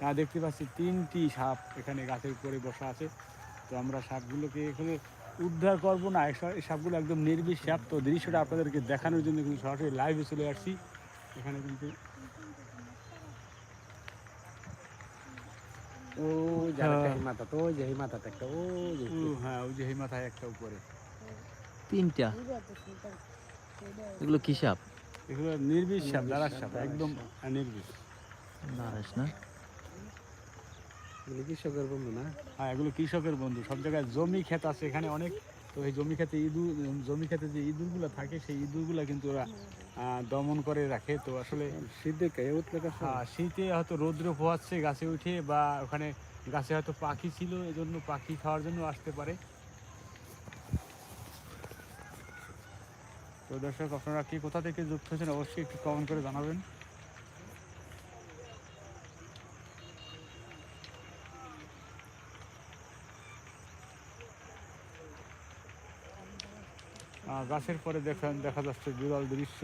আহ, দেখতে পাচ্ছি তিনটি সাপ এখানে গাছের উপরে বসা আছে। তো আমরা সাপগুলোকে এখানে উদ্ধার করব না এই সাপগুলো একদম নির্বিষ সাপ তো দৃশ্যটা আপনাদেরকে দেখানোর জন্য কিন্তু সরাসরি লাইভে চলে আসছি। এখানে কিন্তু ও হ্যাঁ। মাথা তো ওই যে মাথাটা একটা ও হ্যাঁ ওই যে মাথায় একটা উপরে। তিনটা? এগুলো কি সাপ? এগুলো নির্বিষ সাপ দাঁড়ার সাপ একদম নির্বিষ দাঁড়াস না? এগুলো কৃষকের বন্ধু না? হ্যাঁ এগুলো কৃষকের বন্ধু। সব জায়গায় জমি ক্ষেত আছে এখানে অনেক। তো এই জমি ক্ষেতে ইঁদুর জমি ক্ষেতে যে ইঁদুরগুলো থাকে সেই ইঁদুরগুলো কিন্তু ওরা দমন করে রাখে। তো আসলে শীতে কে উঠলে শীতে হয়তো রৌদ্র পোহাচ্ছে গাছে উঠে বা ওখানে গাছে হয়তো পাখি ছিল এজন্য পাখি খাওয়ার জন্য আসতে পারে। তো দর্শক আপনারা কি কোথা থেকে যুক্ত হয়েছেন অবশ্যই একটু কমেন্ট করে জানাবেন। গাছের পরে দেখা দেখা যাচ্ছে বিরল দৃশ্য।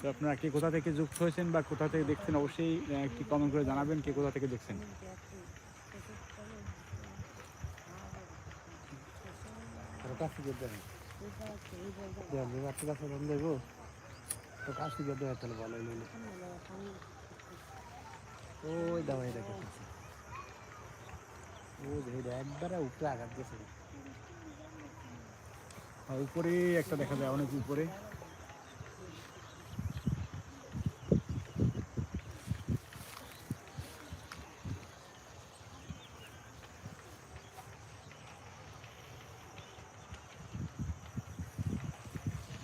তো আপনারা কে কোথা থেকে যুক্ত হয়েছেন বা কোথা থেকে দেখছেন, অবশ্যই একটি কমেন্ট করে জানাবেন কে কোথা থেকে দেখছেন। কাছে তাহলে ভালো ওই দাও এটা কেটেছে ও ভেড়া একবারে উপরে আঘাত গেছে উপরে একটা দেখা যায়, অনেক উপরে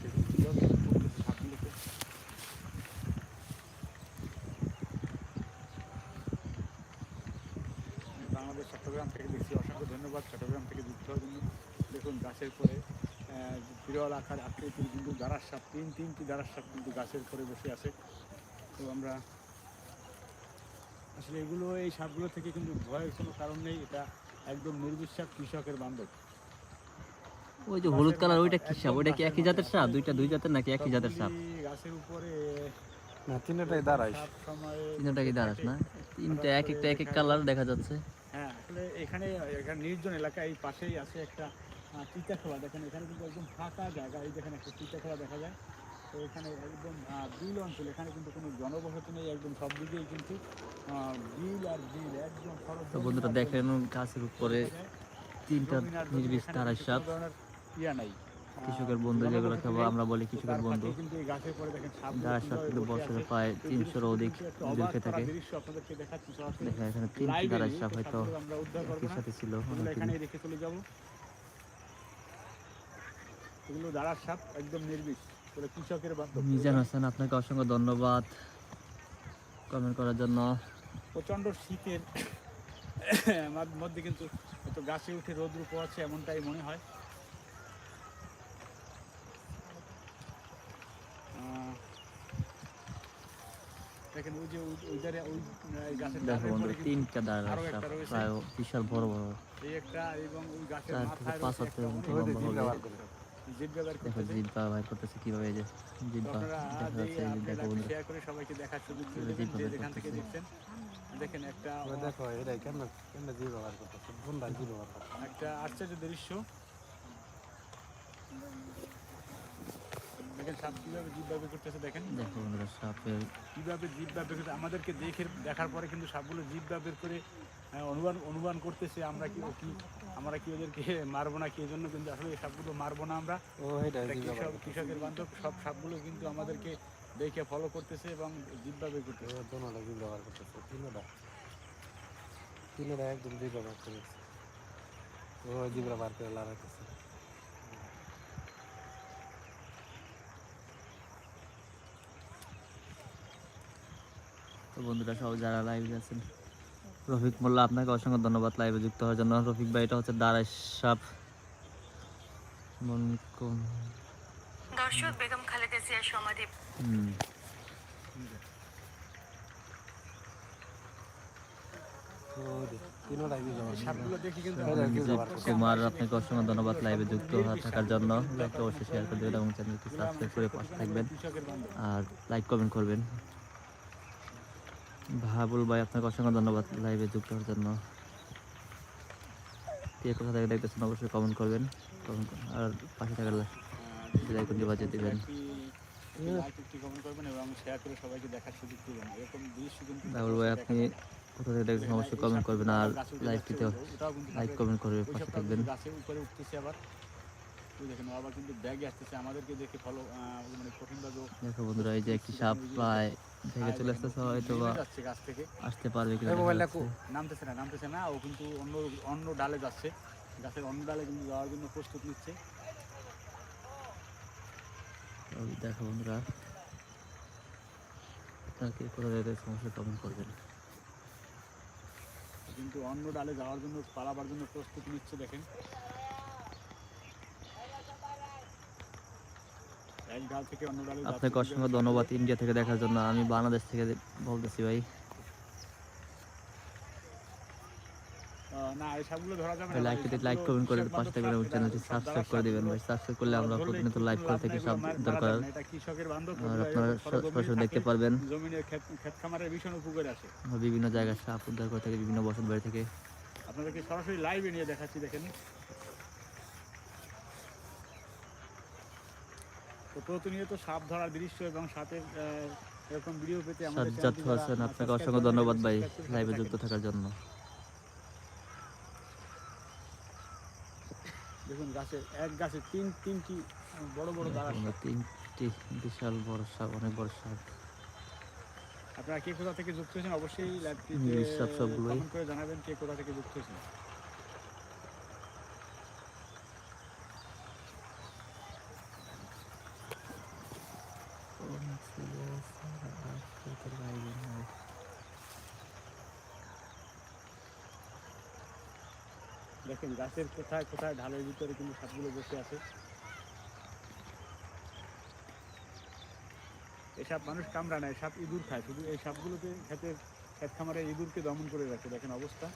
দেখুন কীভাবে করতেছে সাপগুলোকে। বাংলাদেশ চট্টগ্রাম থেকে দেখছি। অসংখ্য ধন্যবাদ চট্টগ্রাম থেকে যুক্ত হওয়ার জন্য। দেখুন গাছের পরে বিরল আকার আকৃতির কিন্তু দাঁড়ার সাপ তিন তিনটি দাঁড়ার সাপ কিন্তু গাছের পরে বসে আছে। তো আমরা আসলে এগুলো এই সাপগুলো থেকে কিন্তু ভয়ের কোনো কারণ নেই এটা একদম নির্বিশ্বাস কৃষকের বান্ধব। ওই যে হলুদ কালার ওইটা কি সাপ? ওইটা কি একই জাতের সাপ? দুইটা দুই জাতের নাকি একই জাতের সাপ? গাছের উপরে না তিনটাই দাঁড়াইস সাপ সময়ে তিনটা দাঁড়াস না? তিনটা এক একটা এক এক কালার দেখা যাচ্ছে। আসলে এখানে এখানে নির্জন এলাকা এই পাশেই আছে একটা চিতা খোলা দেখেন এখানে কিন্তু একদম ফাঁকা জায়গা এই দেখেন একটা চিতাখোলা দেখা যায়। তো এখানে একদম বিল অঞ্চল এখানে কিন্তু কোনো জনবসতি নেই একদম সব দিকেই কিন্তু বিল আর বিল একদম বন্ধুরা দেখেন গাছের উপরে তিনটা নির্বিস্তার সাপ ইয়া নাই। কৃষকের বন্ধু যেগুলো খাব আমরা বলি কৃষকের বন্ধু। কিন্তু বসে বছরে প্রায় তিনশোর অধিক করা থাকে। দেখা এখানে তিনটি এই সাপ হয়তো একই সাথে ছিল এগুলো দাঁড়ার সাপ একদম নির্বিষ কৃষকের মিজান হাসান আপনাকে অসংখ্য ধন্যবাদ কমেন্ট করার জন্য। প্রচণ্ড শীতের মধ্যে কিন্তু গাছে উঠে রোদ্র পোয়াচ্ছে এমনটাই মনে হয়। দেখেন ওই যে ওই- ওই ধারে ওই গাছের দেখো বন্ধু তিনটা। প্রায় বিশাল বড় বড়। এই একটা এবং ওই গাছের মাথায় পাঁচ রয়েছে মতো লম্বা হবে জিভ ব্যবহার দেখো করতেছে। কীভাবে এই যে আপনারা দেখা বন্ধু। শেয়ার করে সবাইকে দেখার সুযোগ করে যে যেখান থেকে। দেখছেন। দেখেন একটা দেখো এটা কেন কেন জি ব্যবহার করতেছে বন্ধা জি ব্যবহার করতেছে? একটা আশ্চর্য দৃশ্য। দেখেন সাপ কীভাবে জীব ব্যবহার করতেছে দেখেন। দেখো বন্ধুরা সাপের কীভাবে জীব ব্যবহার করতে আমাদেরকে দেখে দেখার পরে কিন্তু সাপগুলো জীব ব্যবহার করে অনুমান অনুমান করতেছে আমরা কি কি আমরা কি ওদেরকে মারবো না কি এই কিন্তু আসলে এই সাপগুলো মারবো না আমরা। ও এটা এটা জি ব্যবহার কৃষক কৃষকের বান্ধব সব সাপগুলো কিন্তু আমাদেরকে দেখে ফলো করতেছে এবং জীব ব্যবহার করতেছে। ও দোনোটা জি ব্যবহার করতেছে তিনোটা। তিনোটা একদম জি ব্যবহার করেছে ও জি ব্যবহার করে লড়াইতেছে। তো বন্ধুরা সব যারা লাইভে আছেন রফিক মোল্লা আপনাকে অসংখ্য ধন্যবাদ লাইভে যুক্ত হওয়ার জন্য। রফিক ভাই এটা হচ্ছে দাঁড়াই সাপ। মন কোন- দর্শক বেগম খালেদা জিয়ার সমাধি। হুম। কুমার আপনাকে অসংখ্য ধন্যবাদ লাইভে যুক্ত থাকার জন্য। লাইভটা অবশ্যই শেয়ার করে দেবেন এবং চ্যানেলটি সাবস্ক্রাইব করে পাশে থাকবেন। আর লাইক কমেন্ট করবেন। ভাবুল ভাই আপনাকে অসংখ্য ধন্যবাদ লাইভে যুক্ত হওয়ার জন্য। কে কোথা থেকে দেখতেছেন অবশ্যই কমেন্ট করবেন। কমেন্ট আর পাশে থাকার লাইকনটি বাজিয়ে দেবেন লাইক একটি কমেন্ট করবেন এবং শেয়ার করে সবাইকে দেখার সুযোগ এরকম দৃশ্য ভাবুল ভাই আপনি কোথা থেকে দেখতেছেন অবশ্যই কমেন্ট করবেন আর লাইভটিতে লাইক কমেন্ট করে পাশে থাকবেন। উপরে উঠতেছে আবার। দেখেন আবার কিন্তু ব্যাগে আসতেছে। আমাদেরকে দেখে ফলো মানে কঠিনভাবে দেখো বন্ধুরা এই যে একটি সাপ প্রায় থেকে চলে আসতেছে হয়তো বা আসতে পারবে কিনা মোবাইলটা। নামতেছে না নামতেছে না ও কিন্তু অন্য অন্য ডালে যাচ্ছে। গাছের অন্য ডালে কিন্তু যাওয়ার জন্য প্রস্তুত নিচ্ছে। দেখো বন্ধুরা অবশ্যই কমেন্ট করবেন। কিন্তু অন্য ডালে যাওয়ার জন্য পালাবার জন্য প্রস্তুত নিচ্ছে দেখেন এক ডাল থেকে অন্য ডালে যাচ্ছে আপনাকে অসংখ্য ধন্যবাদ ইন্ডিয়া থেকে দেখার জন্য। আমি বাংলাদেশ থেকে বলতেছি ভাই। লাইক কমেন্ট করে কৃষক পাশে থাকবেন এবং চ্যানেলটি সাবস্ক্রাইব করে দিবেন ভাই। সাবস্ক্রাইব করলে আমরা প্রতিনিয়ত একটু লাইভ করে থাকি সব দরকার। আর আপনারা সরাসরি দেখতে পারবেন। বিভিন্ন জায়গায় সাপ উদ্ধার করে থাকি বিভিন্ন বসত বাড়ি থেকে। আপনাদেরকে সরাসরি লাইভে নিয়ে দেখাচ্ছি দেখেন। তো প্রতিনিয়ত সাপ ধরার দৃশ্য এবং সাপের এরকম ভিডিও পেতে আমাদের সাজ্জাদ হোসেন আপনাকে অসংখ্য ধন্যবাদ ভাই লাইভে যুক্ত থাকার জন্য। দেখুন গাছে এক গাছে তিন তিনটি বড় বড় দাঁড়া তিনটি বিশাল বড় সাপ অনেক বড় সাপ। আপনারা কে কোথা থেকে যুক্ত হয়েছেন অবশ্যই সবগুলোই। করে জানাবেন কে কোথা থেকে যুক্ত হয়েছেন দেখেন গাছের কোথায় কোথায় ঢালের ভিতরে কিন্তু সাপগুলো বসে আছে। এসব মানুষ কামড়া না সাপ ইঁদুর খায়। শুধু এই সাপগুলোকে খেতে খেত খামারে ইঁদুরকে দমন করে রাখে, দেখেন অবস্থা।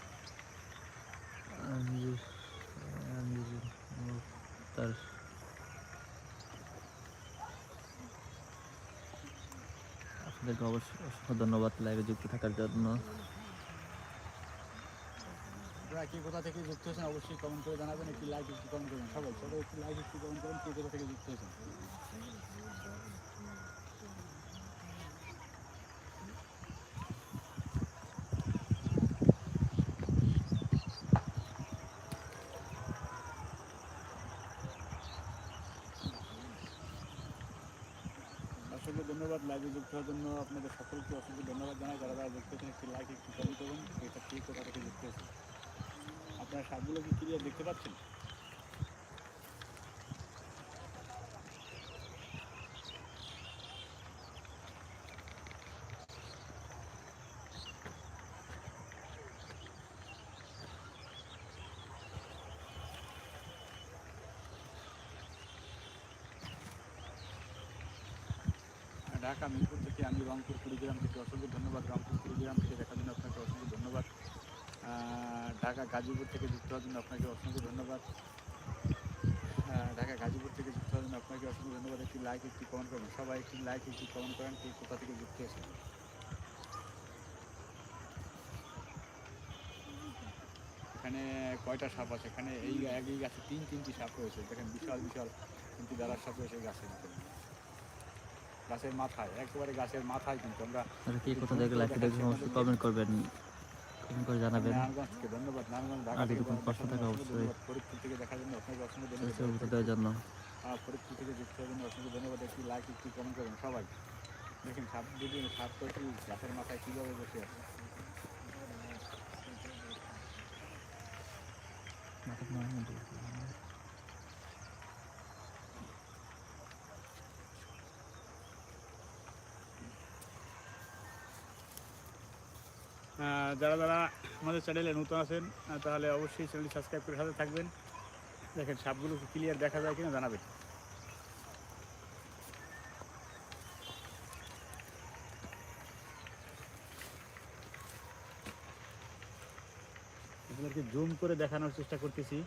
আপনাদেরকে অসংখ্য ধন্যবাদ লাইভে যুক্ত থাকার জন্য। আপনারা কে কোথা থেকে যুক্ত হয়েছেন, অবশ্যই কমেন্ট করে জানাবেন, একটি লাইক একটি কমেন্ট করবেন। সবাই সবাই একটি লাইক একটি কমেন্ট করেন কে কোথা থেকে যুক্ত হয়েছেন। অসংখ্য ধন্যবাদ লাইভে যুক্ত হওয়ার জন্য আপনাদের সকলকে অসংখ্য ধন্যবাদ জানাই। যারা যারা যুক্ত হয়েছেন, একটি লাইক একটি কমেন্ট করুন এটা ঠিক কোথা থেকে যুক্ত হয়েছে আপনারা সাপগুলো কি ক্লিয়ার দেখতে পাচ্ছেন? ঢাকা মিরপুর থেকে আমি রংপুর, কুড়িগ্রাম থেকে অসংখ্য ধন্যবাদ। রংপুর, কুড়িগ্রাম থেকে দেখার জন্য আপনাকে অসংখ্য ধন্যবাদ। ঢাকা গাজীপুর থেকে যুক্ত হওয়ার জন্য আপনাকে অসংখ্য ধন্যবাদ। ঢাকা গাজীপুর থেকে যুক্ত হওয়ার জন্য আপনাকে অসংখ্য ধন্যবাদ। একটি লাইক একটি কমেন্ট করবেন সবাই একটি লাইক একটি কমেন্ট করেন কে কোথা থেকে যুক্ত হয়েছে এখানে কয়টা সাপ আছে? এখানে এই একই গাছে তিন তিনটি সাপ রয়েছে। দেখেন বিশাল বিশাল তিনটি দাঁড়ার সাপ রয়েছে এই গাছের ভিতরে। গাছের মাথায় একেবারে গাছের মাথায় কিন্তু আমরা কে কোথা থেকে লাইভে কমেন্ট করবেন। কমেন্ট করে জানাবেন। আর থেকে কষ্ট থাকে অবশ্যই। ধন্যবাদ। দেখার জন্য আপনাকে অসংখ্য ধন্যবাদ। সরাসরি উত্তর দেওয়ার জন্য ফরিদপুর থেকে যুক্ত হওয়ার জন্য অসংখ্য ধন্যবাদ। একটি লাইক একটি কমেন্ট করবেন সবাই। দেখেন সাপ সাপ কয়টি গাছের মাথায় কীভাবে বসে আছে। যারা যারা আমাদের চ্যানেলে নতুন আছেন তাহলে অবশ্যই চ্যানেলটি সাবস্ক্রাইব করে সাথে থাকবেন। দেখেন সাপগুলো ক্লিয়ার দেখা যায় কিনা জানাবেন। আপনাদেরকে জুম করে দেখানোর চেষ্টা করতেছি।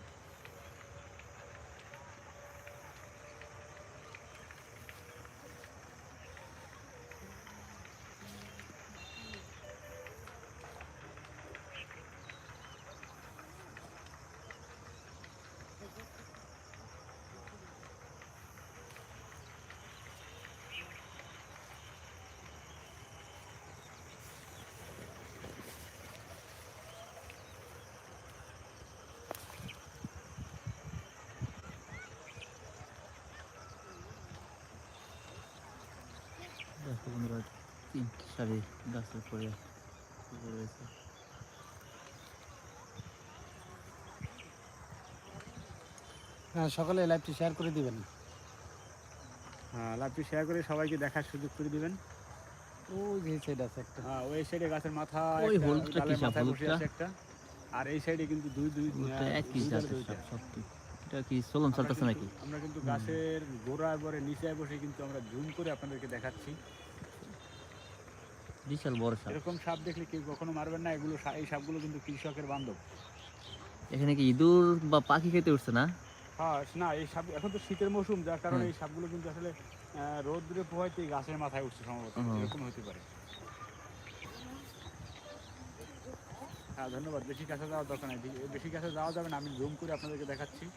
বন্ধুরা তিনটি সারি গাছের পরে রয়েছে। হ্যাঁ সকালে লাইভটি শেয়ার করে দিবেন। হ্যাঁ লাইভটি শেয়ার করে সবাইকে দেখার সুযোগ করে দিবেন। ও যে সাইড আছে একটা। হ্যাঁ, ওই সাইডে গাছের মাথা ওই হলুদটা একটা। আর এই সাইডে কিন্তু দুই দুই একই জাতের দুইটা। এটা কি সোলন আমরা চলতেছে নাকি? কিন্তু- আমরা কিন্তু গাছের গোড়ায় পরে নিচে বসে কিন্তু আমরা জুম করে আপনাদেরকে দেখাচ্ছি। বিশাল বড় সাপ। এরকম সাপ দেখলে কেউ কখনো মারবেন না এগুলো এই সাপগুলো কিন্তু কৃষকের বান্ধব। এখানে কি ইঁদুর বা পাখি খেতে উঠছে না? হ্যাঁ না এই সাপ এখন তো শীতের মৌসুম যার কারণে। এই সাপগুলো কিন্তু আসলে রৌদ্রে পোহাইতে গাছের মাথায় উঠছে সম্ভবত। এরকম হতে পারে। হ্যাঁ ধন্যবাদ। বেশি কাছে যাওয়ার দরকার নেই। বেশি- বেশি কাছে যাওয়া যাবে না আমি জুম করে আপনাদেরকে দেখাচ্ছি।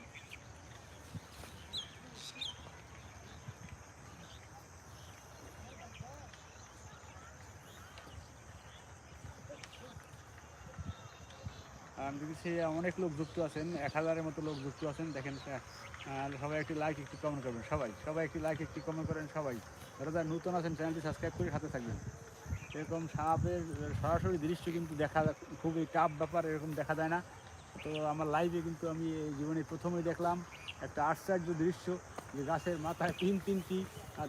দেখছি অনেক লোক যুক্ত আছেন, এক হাজারের মতো লোক যুক্ত আছেন, দেখেন সবাই একটি লাইক একটি কমেন্ট করবেন, সবাই সবাই একটি লাইক একটি কমেন্ট করেন, সবাই। যারা যারা নতুন আছেন চ্যানেলটি সাবস্ক্রাইব করে হাতে থাকবেন। এরকম সাপের সরাসরি দৃশ্য কিন্তু দেখা খুবই টাফ ব্যাপার, এরকম দেখা যায় না। তো আমার লাইভে কিন্তু আমি জীবনে প্রথমেই দেখলাম একটা আশ্চর্য দৃশ্য, যে গাছের মাথায় তিন, তিনটি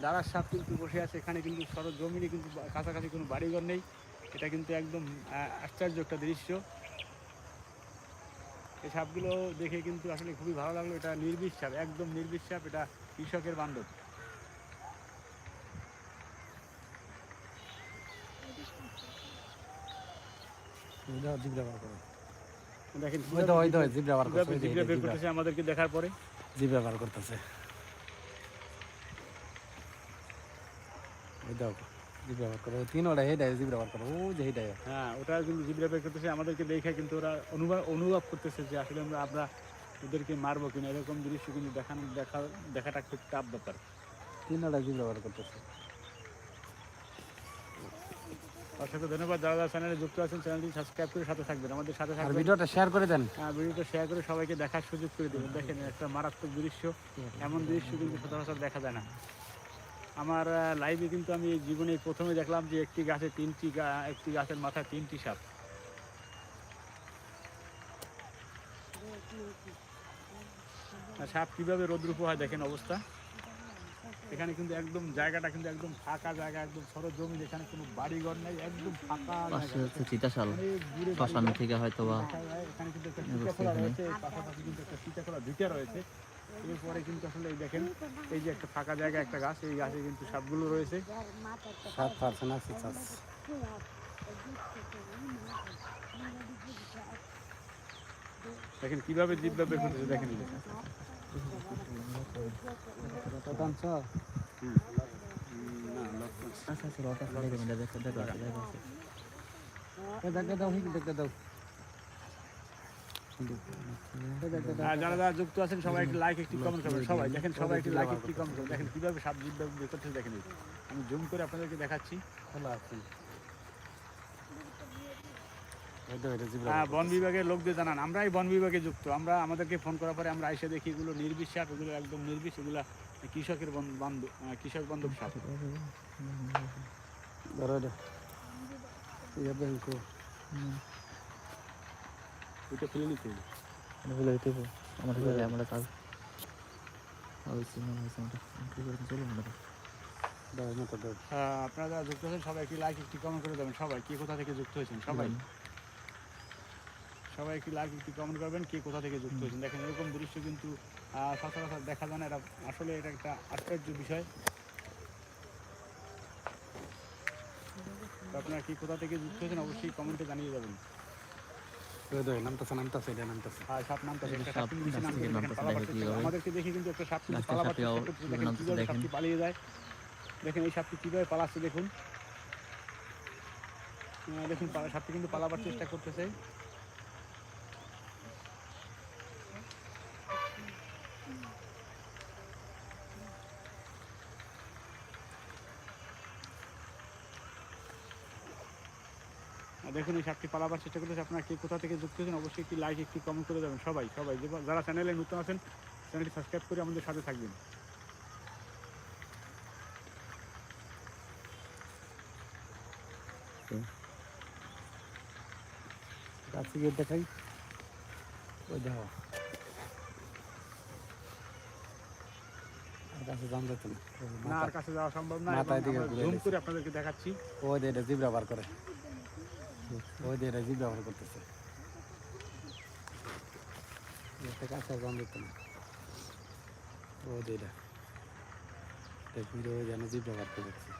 দাঁড়ার সাপ কিন্তু বসে আছে। এখানে কিন্তু সরজ জমিনে কিন্তু কাছাকাছি কোনো বাড়িঘর নেই। এটা কিন্তু একদম আশ্চর্য একটা দৃশ্য। এই সাপগুলো দেখে কিন্তু আসলে খুবই ভালো লাগল। এটা নির্বিষ সাপ একদম নির্বিষ সাপ। এটা কৃষকের বান্ধব। দেখেন আমাদেরকে দেখার পরে। জিবরা বার করতেছে। করো। তিন ওটা করো। ও যে হ্যাঁ ওটা কিন্তু জিবরা বের করতেছে। আমাদেরকে দেখে কিন্তু ওরা অনুভব অনুভব করতেছে যে আসলে আমরা আমরা ওদেরকে মারবো কিনা। এরকম দৃশ্য কিন্তু দেখানো দেখা দেখাটা খুব টাফ ব্যাপার। তিন ওটা জিবরা বার করতেছে। অসংখ্য ধন্যবাদ। চ্যানেলে যুক্ত আছেন চ্যানেলটি সাবস্ক্রাইব করে সাথে থাকবেন। আমাদের সাথে থাকবেন। ভিডিওটা শেয়ার করে দেন। হ্যাঁ ভিডিওটা শেয়ার করে সবাইকে দেখার সুযোগ করে দেবেন। দেখেন একটা মারাত্মক দৃশ্য। এমন দৃশ্য কিন্তু সচরাচর দেখা যায় না। আমার লাইভে কিন্তু আমি জীবনে প্রথমে দেখলাম যে একটি গাছে তিনটি একটি গাছের মাথায় তিনটি সাপ। সাপ কীভাবে রোদ্রুপ হয় দেখেন অবস্থা। এখানে কিন্তু একদম জায়গাটা কিন্তু একদম ফাঁকা জায়গা একদম সরো জমি যেখানে কোনো বাড়িঘর নেই একদম ফাঁকা পাশে জায়গা। হচ্ছে চিতাশাল। থেকে হয়তো বা এখানে কিন্তু একটা অবস্থা রয়েছে পাশাপাশি কিন্তু একটা সীতাখোলা দুইটা রয়েছে। এরপরে কিন্তু আসলে এই দেখেন এই যে একটা ফাঁকা জায়গা একটা গাছ এই গাছে কিন্তু সাপগুলো রয়েছে সাত পার্সেন্ট আছে চাষ দেখেন কীভাবে জিব্বা বের করতেছে দেখেন। আচ্ছা আচ্ছা রটা ফেলে দেবেন দেখো দেখো দেখো দেখো দেখে দাও হিক দেখে দাও যারা যারা যুক্ত আছেন সবাই একটি লাইক একটি কমেন্ট করবেন। সবাই দেখেন সবাই একটি লাইক একটি কমেন্ট করবেন। দেখেন কীভাবে জিব্বা বের দেখেন আমি জুম করে আপনাদেরকে দেখাচ্ছি। খোলা আছে হ্যাঁ বন বিভাগের লোকদের জানান আমরাই বন বিভাগে যুক্ত। আমরা আমাদেরকে ফোন করার পরে আমরা এসে দেখি এগুলো নির্বিষ সাপ এগুলো একদম নির্বিষ এগুলা কৃষকের বন- বান্ধব কৃষক বান্ধব সাপ। ওইটা ফেলে নিতে হবে। দিতে হবে। কাছে আমরা কাজ আহ, আপনারা যারা যুক্ত আছেন সবাই একটি লাইক একটি কমেন্ট করে দেবেন। সবাই কে কোথা থেকে যুক্ত হয়েছেন? সবাই। সবাই একটি লাইক একটি কমেন্ট করবেন কে কোথা থেকে যুক্ত হয়েছেন? দেখেন এরকম দৃশ্য কিন্তু আহ, সচরাচর দেখা যায় না। এটা আসলে এটা একটা আশ্চর্য বিষয়। আপনারা কি কোথা থেকে যুক্ত হয়েছেন অবশ্যই কমেন্টে জানিয়ে যাবেন নামতেছে নামতেছে এটা নামতেছে সাপ নামতেছে সাপ। আমাদেরকে দেখে কিন্তু একটা সাপ কিন্তু পালাবার। সাপটি পালিয়ে যায় দেখেন এই সাপটি কীভাবে পালাচ্ছে দেখুন দেখুন সাপটি কিন্তু পালাবার চেষ্টা করতেছে দেখুন এই সাপটি পালাবার চেষ্টা করতেছে। আপনারা কে কোথা থেকে যুক্ত হয়েছেন অবশ্যই একটি লাইক একটি কমেন্ট করে দেবেন সবাই সবাই। যারা চ্যানেলে নতুন আছেন চ্যানেলটি সাবস্ক্রাইব করে আমাদের সাথে থাকবেন। কাছে গিয়ে দেখাই। ওই দেখো। আর কাছে দাম যেত না। আর কাছে যাওয়া সম্ভব না। মাথায় দিকে ঘুরে আপনাদেরকে দেখাচ্ছি। ওই দিয়ে এটা জিভ ব্যবহার করে। জিভ ব্যবহার করতেছে। একটা কাছে আর দাম ওই ব্যবহার করতেছে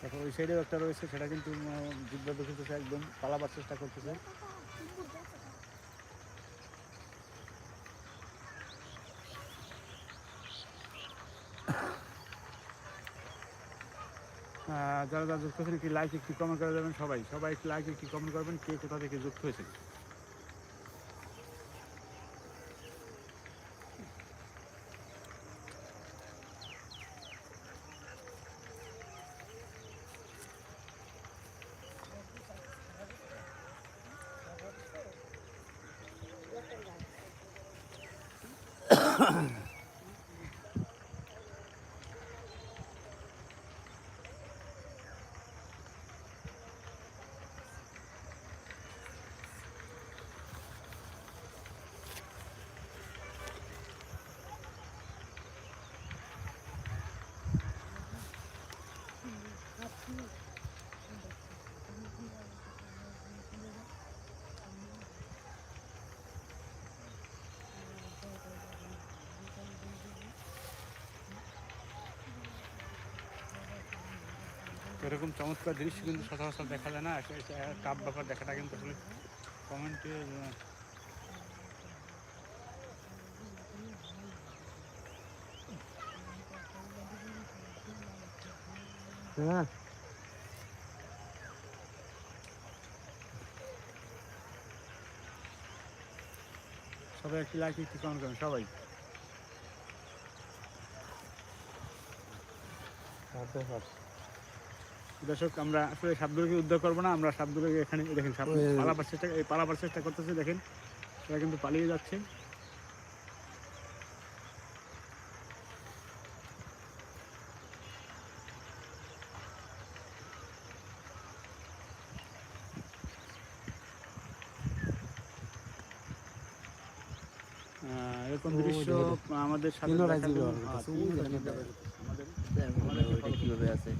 তারপর ওই সাইডেও একটা রয়েছে, সেটা কিন্তু জিব্বা দেখতেছে একদম, পালাবার চেষ্টা করতেছে। যারা যারা যুক্ত হয়েছেন একটি লাইক একটি কমেন্ট করে দেবেন সবাই। সবাই একটি লাইক একটি কমেন্ট করবেন কে কোথা থেকে যুক্ত হয়েছেন। এরকম চমৎকার দৃশ্য কিন্তু সচরাচর দেখা যায় না। কাপ ব্যাপার দেখাটা কিন্তু আসলে কমেন্টে হ্যাঁ। সবাই একটি লাইক একটি কমেন্ট করবেন সবাই। দর্শক আমরা আসলে সাপগুলোকে উদ্ধার করব না আমরা সাপগুলোকে এখানে দেখেন সাপ পালাবার চেষ্টা এই পালাবার চেষ্টা করতেছে দেখেন। এরা কিন্তু পালিয়ে যাচ্ছে। আহ, এরকম দৃশ্য আমাদের সাথে তিনও দেখার রাজ্যে জন্য- ব্যবহার হ্যাঁ, করতেছে, তিনও ওই রাজ্যে দেখেন। ব্যবহার করতেছে। আমাদের ওইটা কীভাবে আছে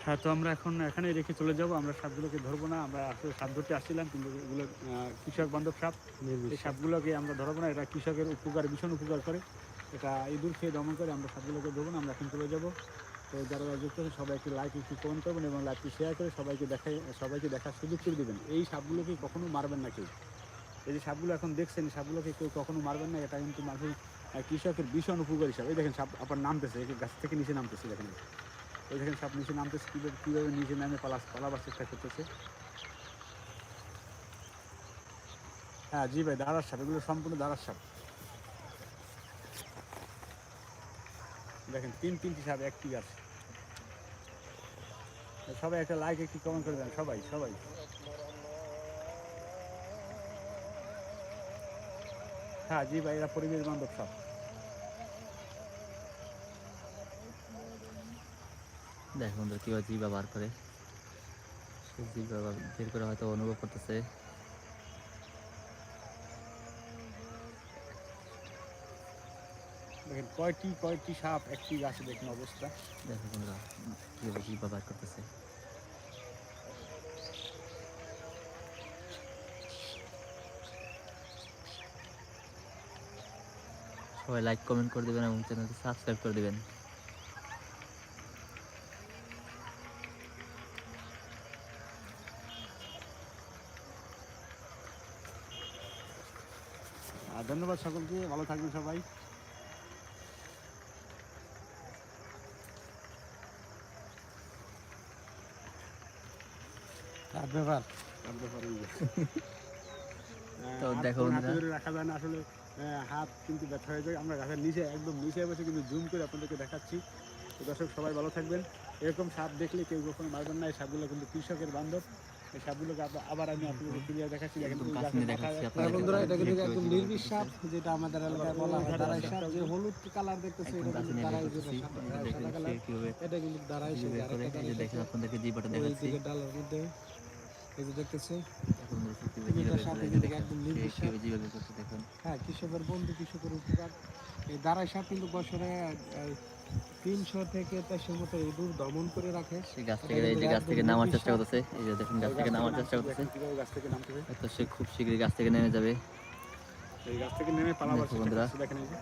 হ্যাঁ তো আমরা এখন এখানে রেখে চলে যাব। আমরা সাপগুলোকে ধরবো না আমরা আসলে সাপ ধরতে আসছিলাম কিন্তু এগুলো কৃষক বান্ধব সাপ। এই সাপগুলোকে আমরা ধরবো না এটা কৃষকের উপকার ভীষণ উপকার করে। এটা ইঁদুর খেয়ে দমন করে আমরা সাপগুলোকে ধরবো না আমরা এখন চলে যাব। তো যারা যারা যুক্ত আছেন সবাই একটি লাইক একটু কমেন্ট করবেন এবং লাইকটি শেয়ার করে সবাইকে দেখাই সবাইকে দেখার সুযোগ করে দেবেন। এই সাপগুলোকে কখনো মারবেন না কেউ। এই যে সাপগুলো এখন দেখছেন সাপগুলোকে কেউ কখনো মারবেন না এটা কিন্তু মানুষের কৃষকের ভীষণ উপকারী সাপ। এই দেখেন সাপ আবার নামতেছে গাছ থেকে নিচে নামতেছে দেখেন। এই দেখেন সাপ নিচে নামতেছে, কীভাবে কীভাবে নিচে নামে পালা পালাবার চেষ্টা করতেছে। হ্যাঁ জি ভাই দাঁড়ার সাপ, এগুলো সম্পূর্ণ দাঁড়ার সাপ। দেখেন, তিন তিনটি সাপ, একটি গাছ। সবাই একটা লাইক একটি কমেন্ট করে দেন, সবাই সবাই। হ্যাঁ জি ভাই, এরা পরিবেশ বান্ধব সাপ। দেখো বন্ধুরা কীভাবে জি ব্যবহার করে। সে জি ব্যবহার বের করে হয়তো অনুভব করতেছে। দেখেন কয়টি কয়টি সাপ একটি গাছে দেখেন অবস্থা। দেখো বন্ধুরা কীভাবে বার করতেছে। সবাই লাইক কমেন্ট করে দেবেন এবং চ্যানেলটি সাবস্ক্রাইব করে দিবেন। ধন্যবাদ সকলকে ভালো থাকবেন সবাই। ব্যাপার? ব্যাপার তো দেখো রাখা যায় না আসলে হাত কিন্তু ব্যথা হয়ে যায়। আমরা গাছের নিচে একদম নিচে বসে কিন্তু জুম করে আপনাদেরকে দেখাচ্ছি। তো দর্শক সবাই ভালো থাকবেন। এরকম সাপ দেখলে কেউ কখনো মারবেন না। এই সাপগুলো কিন্তু কৃষকের বান্ধব। সাপগুলোকে আবার- আমি ক্লিয়ার দেখাচ্ছি একদম। বন্ধুরা এটা কিন্তু নির্বিষ সাপ যেটা আমাদের এলাকায় বলা হয় দাঁড়াই সাপ যে হলুদ কালার দেখতেছে এটা কিন্তু দাঁড়াই যে সাদা দেখেন কালার। এটা কিন্তু দাঁড়াই যে আপনাদেরকে জিব্বাটা ওই দেখাচ্ছি। ডালের মধ্যে এই যে দেখতেছে। একদম নির্বিষ হ্যাঁ কৃষকের বন্ধু কৃষকের উপকার। এই দাঁড়াই সাপ কিন্তু বছরে তিনশো থেকে চারশোর মতো ইঁদুর দমন করে রাখে। সেই গাছ থেকে এই যে গাছ থেকে নামার চেষ্টা করতেছে এই যে দেখুন গাছ থেকে নামার চেষ্টা করতেছে। গাছ থেকে নামতেছে। তো সে খুব শীঘ্রই গাছ থেকে নেমে যাবে। এই গাছ থেকে নেমে পালাবার চেষ্টা বন্ধুরা। করছে, দেখেন এই যে।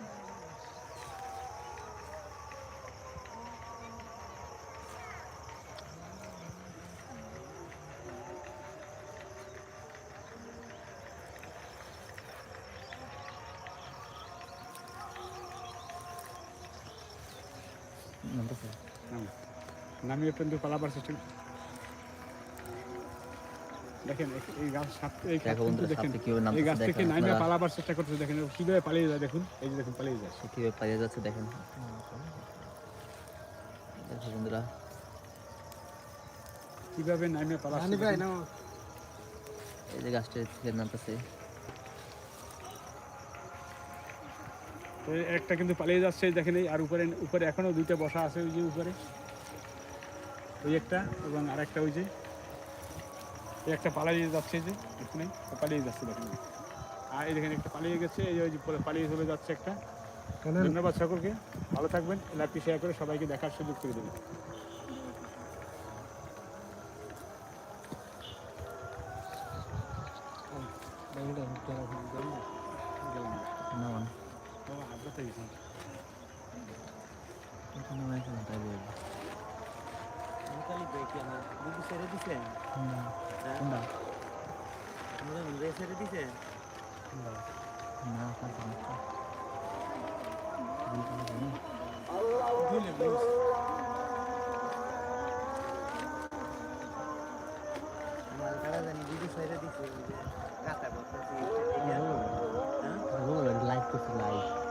নামতেছে নাম। নামিয়ে কিন্তু পালাবার চেষ্টা দেখেন এই- গাছ এই গাছ দেখেন এই থেকে নামে পালাবার চেষ্টা করতেছে দেখেন কীভাবে পালিয়ে যায় দেখুন এই যে দেখুন পালিয়ে যায়। সে কীভাবে পালিয়ে যাচ্ছে দেখেন। দেখো বন্ধুরা। কীভাবে নামে পালাচ্ছে ভাই দেখুন। এই যে গাছটা থেকে নামতেছে। তো একটা কিন্তু পালিয়ে যাচ্ছে এই দেখেন এই আর উপরে উপরে এখনও দুইটা বসা আছে ওই যে উপরে। ওই একটা এবং আর একটা ওই যে এই একটা পালিয়ে যাচ্ছে যে এখানে পালিয়ে যাচ্ছে দেখেন। আর এই দেখেন একটা পালিয়ে গেছে এই ওই যে পালিয়ে চলে যাচ্ছে একটা। ধন্যবাদ সকলকে ভালো থাকবেন লাইভটি শেয়ার করে সবাইকে দেখার সুযোগ করে দেবেন। গেলাম বাবা হাত ব্যথা গেছে এটা নামে আছে না। তাই বলব হুম। কোনটা? না। আপনার সমস্যা দুই